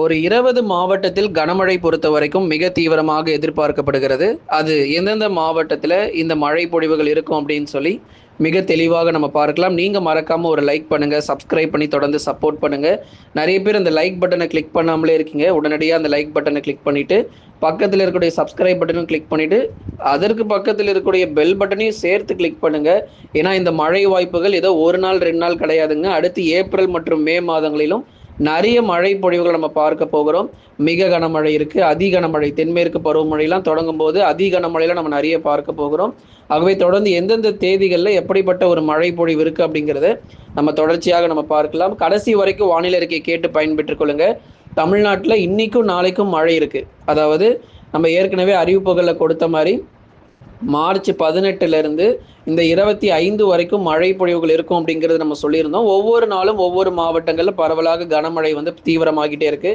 ஒரு இருபது மாவட்டத்தில் கனமழை பொறுத்த வரைக்கும் மிக தீவிரமாக எதிர்பார்க்கப்படுகிறது. அது எந்தெந்த மாவட்டத்தில் இந்த மழை பொழிவுகள் இருக்கும் அப்படின்னு சொல்லி மிக தெளிவாக நம்ம பார்க்கலாம். நீங்கள் மறக்காமல் ஒரு லைக் பண்ணுங்கள் சப்ஸ்கிரைப் பண்ணி தொடர்ந்து சப்போர்ட் பண்ணுங்கள் நிறைய பேர் அந்த லைக் பட்டனை கிளிக் பண்ணாமலே இருக்கீங்க. உடனடியாக அந்த லைக் பட்டனை கிளிக் பண்ணிவிட்டு பக்கத்தில் இருக்கக்கூடிய சப்ஸ்கிரைப் பட்டனும் கிளிக் பண்ணிவிட்டு அதற்கு பக்கத்தில் இருக்கக்கூடிய பெல் பட்டனையும் சேர்த்து கிளிக் பண்ணுங்கள் ஏன்னா இந்த மழை வாய்ப்புகள் ஏதோ ஒரு நாள் ரெண்டு நாள் கிடையாதுங்க. அடுத்து ஏப்ரல் மற்றும் மே மாதங்களிலும் நிறைய மழை பொழிவுகளை நம்ம பார்க்க போகிறோம். மிக கனமழை இருக்கு. அதி கனமழை தென்மேற்கு பருவமழையெல்லாம் தொடங்கும் போது அதி கனமழையில நம்ம நிறைய பார்க்க போகிறோம். ஆகவே தொடர்ந்து எந்தெந்த தேதிகளில் எப்படிப்பட்ட ஒரு மழை பொழிவு இருக்கு அப்படிங்கிறத நம்ம தொடர்ச்சியாக நம்ம பார்க்கலாம். கடைசி வரைக்கும் வானிலை அறிக்கை கேட்டு பயன்பெற்றுக் கொள்ளுங்க. தமிழ்நாட்டில் இன்னைக்கும் நாளைக்கும் மழை இருக்கு. அதாவது நம்ம ஏற்கனவே அறிவிப்புகளில் கொடுத்த மாதிரி மார்ச் பதினெட்டுலேருந்து இந்த இருபத்தி ஐந்து வரைக்கும் மழை பொழிவுகள் இருக்கும் அப்படிங்கிறது நம்ம சொல்லியிருந்தோம். ஒவ்வொரு நாளும் ஒவ்வொரு மாவட்டங்களில் பரவலாக கனமழை வந்து தீவிரமாகிட்டே இருக்கு.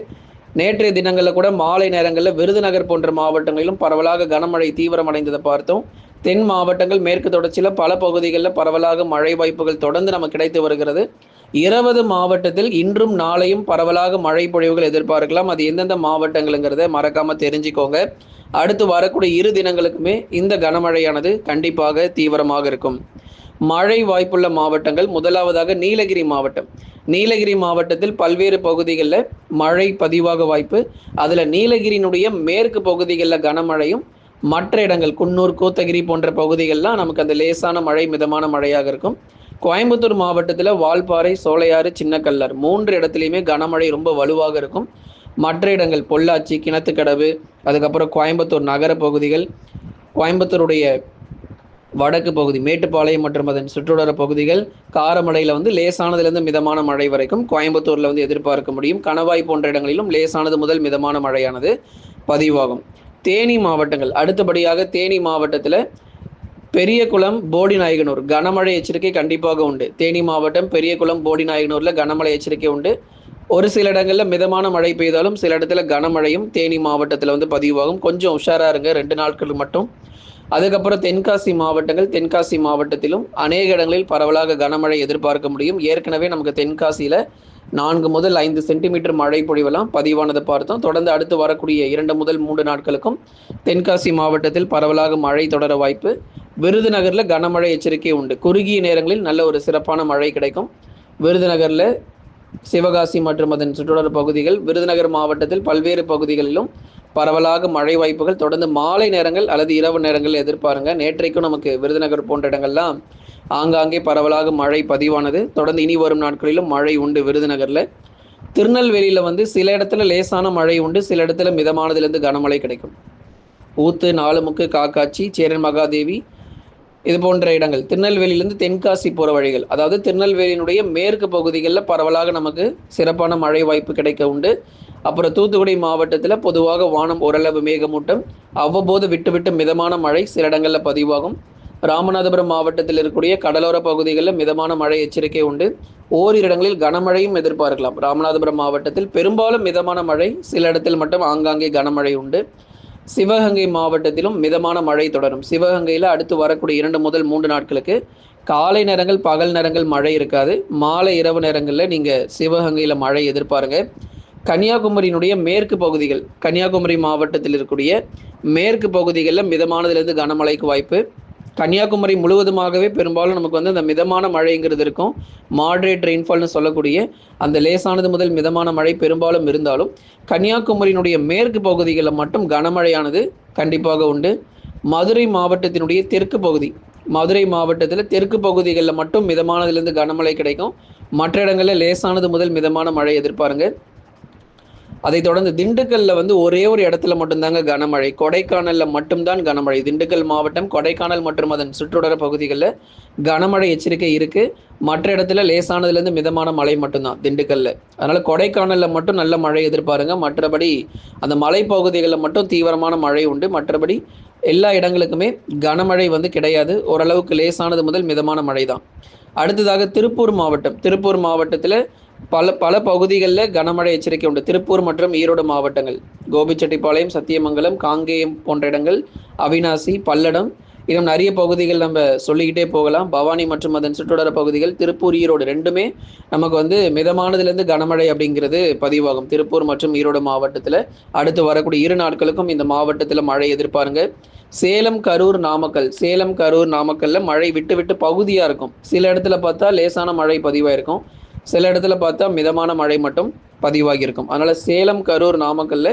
நேற்றைய தினங்களில் கூட மாலை நேரங்களில் விருதுநகர் போன்ற மாவட்டங்களிலும் பரவலாக கனமழை தீவிரமடைந்ததை பார்த்தோம். தென் மாவட்டங்கள் மேற்கு தொடர்ச்சியில் பல பகுதிகளில் பரவலாக மழை வாய்ப்புகள் தொடர்ந்து நமக்கு கிடைத்து வருகிறது. இருபது மாவட்டத்தில் இன்றும் நாளையும் பரவலாக மழை பொழிவுகள் எதிர்பார்க்கலாம். அது எந்தெந்த மாவட்டங்களுங்கிறத மறக்காமல் தெரிஞ்சுக்கோங்க. அடுத்து வரக்கூடிய இரு தினங்களுக்குமே இந்த கனமழையானது கண்டிப்பாக தீவிரமாக இருக்கும். மழை வாய்ப்புள்ள மாவட்டங்கள் முதலாவதாக நீலகிரி மாவட்டம். நீலகிரி மாவட்டத்தில் பல்வேறு பகுதிகளில் மழை பதிவாக வாய்ப்பு. அதில் நீலகிரியினுடைய மேற்கு பகுதிகளில் கனமழையும் மற்ற இடங்கள் குன்னூர் கூத்தகிரி போன்ற பகுதிகள்லாம் நமக்கு அந்த லேசான மழை மிதமான மழையாக இருக்கும். கோயம்புத்தூர் மாவட்டத்தில் வால்பாறை சோலையாறு சின்னக்கல்லர் மூன்று இடத்துலையுமே கனமழை ரொம்ப வலுவாக இருக்கும். மற்ற இடங்கள் பொள்ளாச்சி கிணத்துக்கடவு அதுக்கப்புறம் கோயம்புத்தூர் நகர பகுதிகள் கோயம்புத்தூருடைய வடக்கு பகுதி மேட்டுப்பாளையம் மற்றும் அதன் சுற்றுவட்டார பகுதிகள் காரமடையில் வந்து லேசானதுலேருந்து மிதமான மழை வரைக்கும் கோயம்புத்தூரில் வந்து எதிர்பார்க்க முடியும். கணவாய் போன்ற இடங்களிலும் லேசானது முதல் மிதமான மழையானது பதிவாகும். தேனி மாவட்டங்கள் அடுத்தபடியாக தேனி மாவட்டத்தில் பெரியகுளம் போடிநாயகனூர் கனமழை எச்சரிக்கை கண்டிப்பாக உண்டு. தேனி மாவட்டம் பெரியகுளம் போடிநாயகனூரில் கனமழை எச்சரிக்கை உண்டு. ஒரு சில இடங்களில் மிதமான மழை பெய்தாலும் சில இடத்துல கனமழையும் தேனி மாவட்டத்தில் வந்து பதிவாகும். கொஞ்சம் உஷாரா இருங்க ரெண்டு நாட்கள் மட்டும். அதுக்கப்புறம் தென்காசி மாவட்டங்கள் தென்காசி மாவட்டத்திலும் அநேக இடங்களில் பரவலாக கனமழை எதிர்பார்க்க முடியும். ஏற்கனவே நமக்கு தென்காசியில் நான்கு முதல் ஐந்து சென்டிமீட்டர் மழை பொழிவெல்லாம் பதிவானதை பார்த்தோம். தொடர்ந்து அடுத்து வரக்கூடிய இரண்டு முதல் மூன்று நாட்களுக்கும் தென்காசி மாவட்டத்தில் பரவலாக மழை தொடர வாய்ப்பு. விருதுநகரில் கனமழை எச்சரிக்கை உண்டு. குறுகிய நேரங்களில் நல்ல ஒரு சிறப்பான மழை கிடைக்கும். விருதுநகரில் சிவகாசி மற்றும் அதன் சுற்றுலா பகுதிகள் விருதுநகர் மாவட்டத்தில் பல்வேறு பகுதிகளிலும் பரவலாக மழை வாய்ப்புகள். தொடர்ந்து மாலை நேரங்கள் அல்லது இரவு நேரங்கள் எதிர்பாருங்க. நேற்றைக்கும் நமக்கு விருதுநகர் போன்ற இடங்கள்லாம் ஆங்காங்கே பரவலாக மழை பதிவானது. தொடர்ந்து இனி வரும் நாட்களிலும் மழை உண்டு விருதுநகரில். திருநெல்வேலியில் வந்து சில இடத்துல லேசான மழை உண்டு. சில இடத்துல மிதமானதுலேருந்து கனமழை கிடைக்கும். ஊத்து நாலுமுக்கு காக்காட்சி சேரன் மகாதேவி இது போன்ற இடங்கள். திருநெல்வேலியிலேருந்து தென்காசி போகிற வழிகள். அதாவது திருநெல்வேலியினுடைய மேற்கு பகுதிகளில் பரவலாக நமக்கு சிறப்பான மழை வாய்ப்பு கிடைக்க உண்டு. அப்புறம் தூத்துக்குடி மாவட்டத்தில் பொதுவாக வானம் ஓரளவு மேகமூட்டம் அவ்வப்போது விட்டு விட்டு மிதமான மழை சில இடங்களில் பதிவாகும். ராமநாதபுரம் மாவட்டத்தில் இருக்கக்கூடிய கடலோர பகுதிகளில் மிதமான மழை எச்சரிக்கை உண்டு. ஓரிரு இடங்களில் கனமழையும் எதிர்பார்க்கலாம். ராமநாதபுரம் மாவட்டத்தில் பெரும்பாலும் மிதமான மழை சில இடத்தில் மட்டும் ஆங்காங்கே கனமழை உண்டு. சிவகங்கை மாவட்டத்திலும் மிதமான மழை தொடரும். சிவகங்கையில் அடுத்து வரக்கூடிய இரண்டு முதல் மூன்று நாட்களுக்கு காலை நேரங்கள் பகல் நேரங்கள் மழை இருக்காது. மாலை இரவு நேரங்களில் நீங்கள் சிவகங்கையில் மழை எதிர்பாருங்க. கன்னியாகுமரியினுடைய மேற்கு பகுதிகள் கன்னியாகுமரி மாவட்டத்தில் இருக்கக்கூடிய மேற்கு பகுதிகளில் மிதமானதுலேருந்து கனமழைக்கு வாய்ப்பு. கன்னியாகுமரி முழுவதுமாகவே பெரும்பாலும் நமக்கு வந்து அந்த மிதமான மழைங்கிறது இருக்கும். மாட்ரேட் ரெயின்ஃபால்னு சொல்லக்கூடிய அந்த லேசானது முதல் மிதமான மழை பெரும்பாலும் இருந்தாலும் கன்னியாகுமரியினுடைய மேற்கு பகுதிகளில் மட்டும் கனமழையானது கண்டிப்பாக உண்டு. மதுரை மாவட்டத்தினுடைய தெற்கு பகுதி மதுரை மாவட்டத்தில் தெற்கு பகுதிகளில் மட்டும் மிதமானதுலேருந்து கனமழை கிடைக்கும். மற்ற இடங்களில் லேசானது முதல் மிதமான மழை எதிர்பாருங்க. அதைத் தொடர்ந்து திண்டுக்கல்ல வந்து ஒரே ஒரு இடத்துல மட்டும்தாங்க கனமழை. கொடைக்கானல்ல மட்டும்தான் கனமழை. திண்டுக்கல் மாவட்டம் கொடைக்கானல் மற்றும் அதன் சுற்றுவட்டார பகுதிகளில் கனமழை எச்சரிக்கை இருக்கு. மற்ற இடத்துல லேசானதுலேருந்து மிதமான மழை மட்டும்தான் திண்டுக்கல்ல. அதனால கொடைக்கானல்ல மட்டும் நல்ல மழை எதிர்பாருங்க. மற்றபடி அந்த மலைப்பகுதிகளில் மட்டும் தீவிரமான மழை உண்டு. மற்றபடி எல்லா இடங்களுக்குமே கனமழை வந்து கிடையாது. ஓரளவுக்கு லேசானது முதல் மிதமான மழை தான் அடுத்ததாக திருப்பூர் மாவட்டம். திருப்பூர் மாவட்டத்தில் பல பல பகுதிகளில் கனமழை எச்சரிக்கை உண்டு. திருப்பூர் மற்றும் ஈரோடு மாவட்டங்கள் கோபிச்செட்டிப்பாளையம் சத்தியமங்கலம் காங்கேயம் போன்ற இடங்கள் அவினாசி பல்லடம் இன்னும் நிறைய பகுதிகள் நம்ம சொல்லிக்கிட்டே போகலாம். பவானி மற்றும் அதன் சுற்றுவட்டார பகுதிகள் திருப்பூர் ஈரோடு ரெண்டுமே நமக்கு வந்து மிதமானதுலேருந்து கனமழை அப்படிங்கிறது பதிவாகும். திருப்பூர் மற்றும் ஈரோடு மாவட்டத்தில் அடுத்து வரக்கூடிய இரு நாட்களுக்கும் இந்த மாவட்டத்தில் மழை எதிர்பாருங்க. சேலம் கரூர் நாமக்கல். சேலம் கரூர் நாமக்கல்ல மழை விட்டு விட்டு பகுதியாக இருக்கும். சில இடத்துல பார்த்தா லேசான மழை பதிவாயிருக்கும். சில இடத்துல பார்த்தா மிதமான மழை மட்டும் பதிவாகி இருக்கும் அதனால சேலம் கரூர் நாமக்கல்ல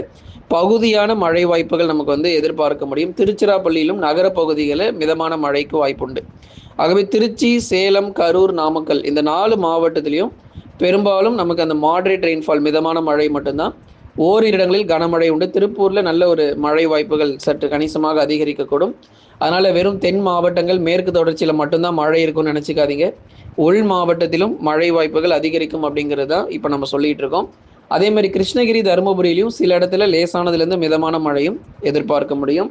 பகுதியான மழை வாய்ப்புகள் நமக்கு வந்து எதிர்பார்க்க முடியும். திருச்சிராப்பள்ளியிலும் நகர பகுதிகளில் மிதமான மழைக்கு வாய்ப்புண்டு. ஆகவே திருச்சி சேலம் கரூர் நாமக்கல் இந்த நாலு மாவட்டத்திலையும் பெரும்பாலும் நமக்கு அந்த மாடரேட் ரெயின்ஃபால் மிதமான மழை மட்டும்தான் ஓரிரு இடங்களில் கனமழை உண்டு. திருப்பூரில் நல்ல ஒரு மழை வாய்ப்புகள் சற்று கணிசமாக அதிகரிக்கக்கூடும். அதனால் வெறும் தென் மாவட்டங்கள் மேற்கு தொடர்ச்சியில் மட்டும்தான் மழை இருக்கும்னு நினச்சிக்காதீங்க. உள் மாவட்டத்திலும் மழை வாய்ப்புகள் அதிகரிக்கும் அப்படிங்கிறது தான் இப்போ நம்ம சொல்லிட்டு இருக்கோம். அதே மாதிரி கிருஷ்ணகிரி தருமபுரியிலையும் சில இடத்துல லேசானதுலேருந்து மிதமான மழையும் எதிர்பார்க்க முடியும்.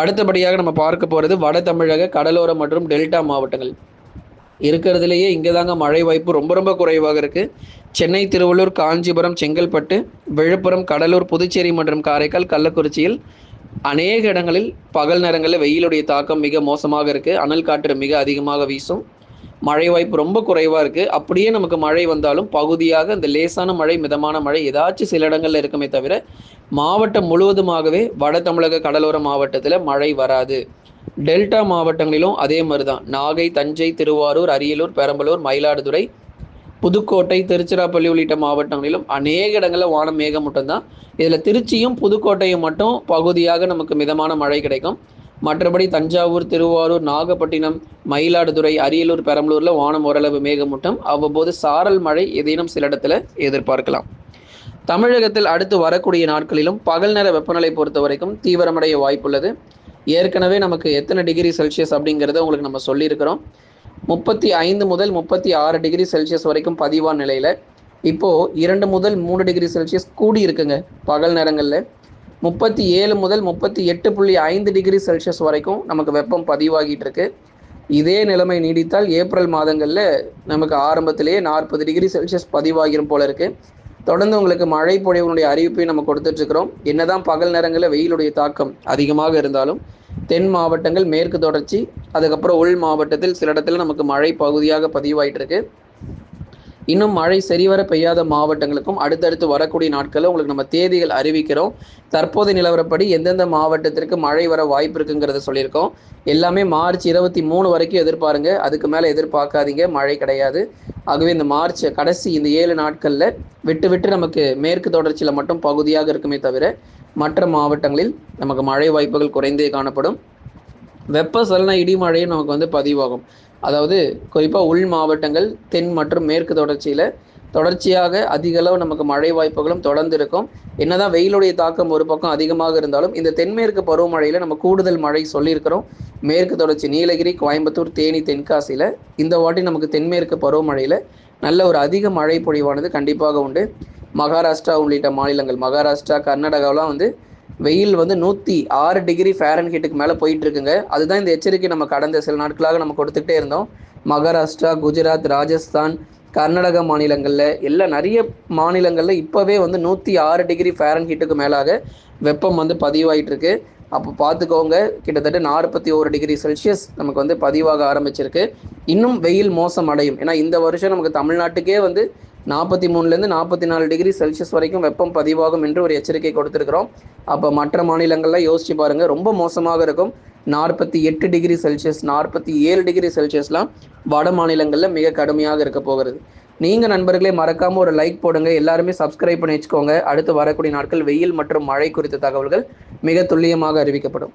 அடுத்தபடியாக நம்ம பார்க்க போகிறது வட தமிழக கடலோர மற்றும் டெல்டா மாவட்டங்கள். இருக்கிறதுலையே இங்கே தாங்க மழை வாய்ப்பு ரொம்ப ரொம்ப குறைவாக இருக்குது சென்னை திருவள்ளூர் காஞ்சிபுரம் செங்கல்பட்டு விழுப்புரம் கடலூர் புதுச்சேரி மற்றும் காரைக்கால் கள்ளக்குறிச்சியில் அநேக இடங்களில் பகல் நேரங்களில் வெயிலுடைய தாக்கம் மிக மோசமாக இருக்குது அனல் காற்று மிக அதிகமாக வீசும். மழை வாய்ப்பு ரொம்ப குறைவாக இருக்குது அப்படியே நமக்கு மழை வந்தாலும் பகுதியாக இந்த லேசான மழை மிதமான மழை ஏதாச்சும் சில இடங்களில் இருக்குமே தவிர மாவட்டம் முழுவதுமாகவே வட தமிழக கடலோர மாவட்டத்தில் மழை வராது. டெல்டா மாவட்டங்களிலும் அதே மாதிரி தான் நாகை தஞ்சை திருவாரூர் அரியலூர் பெரம்பலூர் மயிலாடுதுறை புதுக்கோட்டை திருச்சிராப்பள்ளி உள்ளிட்ட மாவட்டங்களிலும் அநேக இடங்களில் வானம் மேகமூட்டம் தான் இதில் திருச்சியும் புதுக்கோட்டையும் மட்டும் பகுதியாக நமக்கு மிதமான மழை கிடைக்கும். மற்றபடி தஞ்சாவூர் திருவாரூர் நாகப்பட்டினம் மயிலாடுதுறை அரியலூர் பெரம்பலூரில் வானம் ஓரளவு மேகமூட்டம். அவ்வப்போது சாரல் மழை ஏதேனும் சில இடத்துல எதிர்பார்க்கலாம். தமிழகத்தில் அடுத்து வரக்கூடிய நாட்களிலும் பகல் நேர வெப்பநிலை பொறுத்த வரைக்கும் தீவிரமடைய வாய்ப்புள்ளது. ஏற்கனவே நமக்கு எத்தனை டிகிரி செல்சியஸ் அப்படிங்கிறத உங்களுக்கு நம்ம சொல்லியிருக்கிறோம். முப்பத்தி ஐந்து முதல் முப்பத்தி ஆறு டிகிரி செல்சியஸ் வரைக்கும் பதிவான நிலையில். இப்போது இரண்டு முதல் மூணு டிகிரி செல்சியஸ் கூடி இருக்குங்க பகல் நேரங்களில். முப்பத்தி ஏழு முதல் முப்பத்தி எட்டு புள்ளி ஐந்து டிகிரி செல்சியஸ் வரைக்கும் நமக்கு வெப்பம் பதிவாகிட்டு இருக்கு. இதே நிலைமை நீடித்தால் ஏப்ரல் மாதங்களில் நமக்கு ஆரம்பத்திலேயே நாற்பது டிகிரி செல்சியஸ் பதிவாகிரும் போல இருக்குது தொடர்ந்து உங்களுக்கு மழை பொழிவுனுடைய அறிவிப்பை நம்ம கொடுத்துட்ருக்குறோம் என்னதான் பகல் நேரங்களில் வெயிலுடைய தாக்கம் அதிகமாக இருந்தாலும் தென் மாவட்டங்கள் மேற்கு தொடர்ச்சி அதுக்கப்புறம் உள் மாவட்டத்தில் சில இடத்துல நமக்கு மழை பகுதியாக பதிவாயிட்டு இருக்கு இன்னும் மழை சரிவர பெய்யாத மாவட்டங்களுக்கும் அடுத்தடுத்து வரக்கூடிய நாட்களில் உங்களுக்கு நம்ம தேதிகள் அறிவிக்கிறோம். தற்போதைய நிலவரப்படி எந்தெந்த மாவட்டத்திற்கு மழை வர வாய்ப்பு இருக்குங்கிறத சொல்லியிருக்கோம். எல்லாமே மார்ச் இருபத்தி மூணு வரைக்கும் எதிர்பாருங்க. அதுக்கு மேலே எதிர்பார்க்காதீங்க. மழை கிடையாது. ஆகவே இந்த மார்ச் கடைசி இந்த ஏழு நாட்களில் விட்டு விட்டு நமக்கு மேற்கு தொடர்ச்சியில் மட்டும் பகுதியாக இருக்குமே தவிர மற்ற மாவட்டங்களில் நமக்கு மழை வாய்ப்புகள் குறைந்தே காணப்படும். வெப்ப சலன இடிமழையும் நமக்கு வந்து பதிவாகும். அதாவது குறிப்பாக உள் மாவட்டங்கள் தென் மற்றும் மேற்கு தொடர்ச்சியில் தொடர்ச்சியாக அதிக அளவு நமக்கு மழை வாய்ப்புகளும் தொடர்ந்து இருக்கும் என்னதான் வெயிலுடைய தாக்கம் ஒரு பக்கம் அதிகமாக இருந்தாலும் இந்த தென்மேற்கு பருவமழையில் நம்ம கூடுதல் மழை சொல்லியிருக்கிறோம். மேற்கு தொடர்ச்சி நீலகிரி கோயம்புத்தூர் தேனி தென்காசியில் இந்த வாட்டி நமக்கு தென்மேற்கு பருவமழையில் நல்ல ஒரு அதிக மழை பொழிவானது கண்டிப்பாக உண்டு. மகாராஷ்டிரா உள்ளிட்ட மாநிலங்கள் மகாராஷ்டிரா கர்நாடகாவெலாம் வந்து வெயில் வந்து நூற்றி ஆறு டிகிரி ஃபேரன் ஹீட்டுக்கு மேலே போயிட்டு இருக்குங்க அதுதான் இந்த எச்சரிக்கை நம்ம கடந்த சில நாட்களாக நம்ம கொடுத்துக்கிட்டே இருந்தோம். மகாராஷ்டிரா குஜராத் ராஜஸ்தான் கர்நாடக மாநிலங்களில் எல்லா நிறைய மாநிலங்களில் இப்போவே வந்து நூற்றி ஆறு டிகிரி ஃபேரன் ஹீட்டுக்கு மேலாக வெப்பம் வந்து பதிவாயிட்டு இருக்கு அப்போ பார்த்துக்கோங்க கிட்டத்தட்ட நாற்பத்தி ஒரு டிகிரி செல்சியஸ் நமக்கு வந்து பதிவாக ஆரம்பிச்சிருக்கு. இன்னும் வெயில் மோசம் அடையும் ஏன்னா இந்த வருஷம் நமக்கு தமிழ்நாட்டுக்கே வந்து நாற்பத்தி மூணுலேருந்து நாற்பத்தி நாலு டிகிரி செல்சியஸ் வரைக்கும் வெப்பம் பதிவாகும் என்று ஒரு எச்சரிக்கை கொடுத்துருக்குறோம். அப்போ மற்ற மாநிலங்கள்லாம் யோசிச்சு பாருங்கள் ரொம்ப மோசமாக இருக்கும். நாற்பத்தி எட்டு டிகிரி செல்சியஸ் நாற்பத்தி ஏழு டிகிரி செல்சியஸ்லாம் வட மாநிலங்களில் மிக கடுமையாக இருக்க போகிறது. நீங்கள் நண்பர்களே மறக்காமல் ஒரு லைக் போடுங்க. எல்லாருமே சப்ஸ்கிரைப் பண்ணி வச்சுக்கோங்க. அடுத்து வரக்கூடிய நாட்கள் வெயில் மற்றும் மழை குறித்த தகவல்கள் மிக துல்லியமாக அறிவிக்கப்படும்.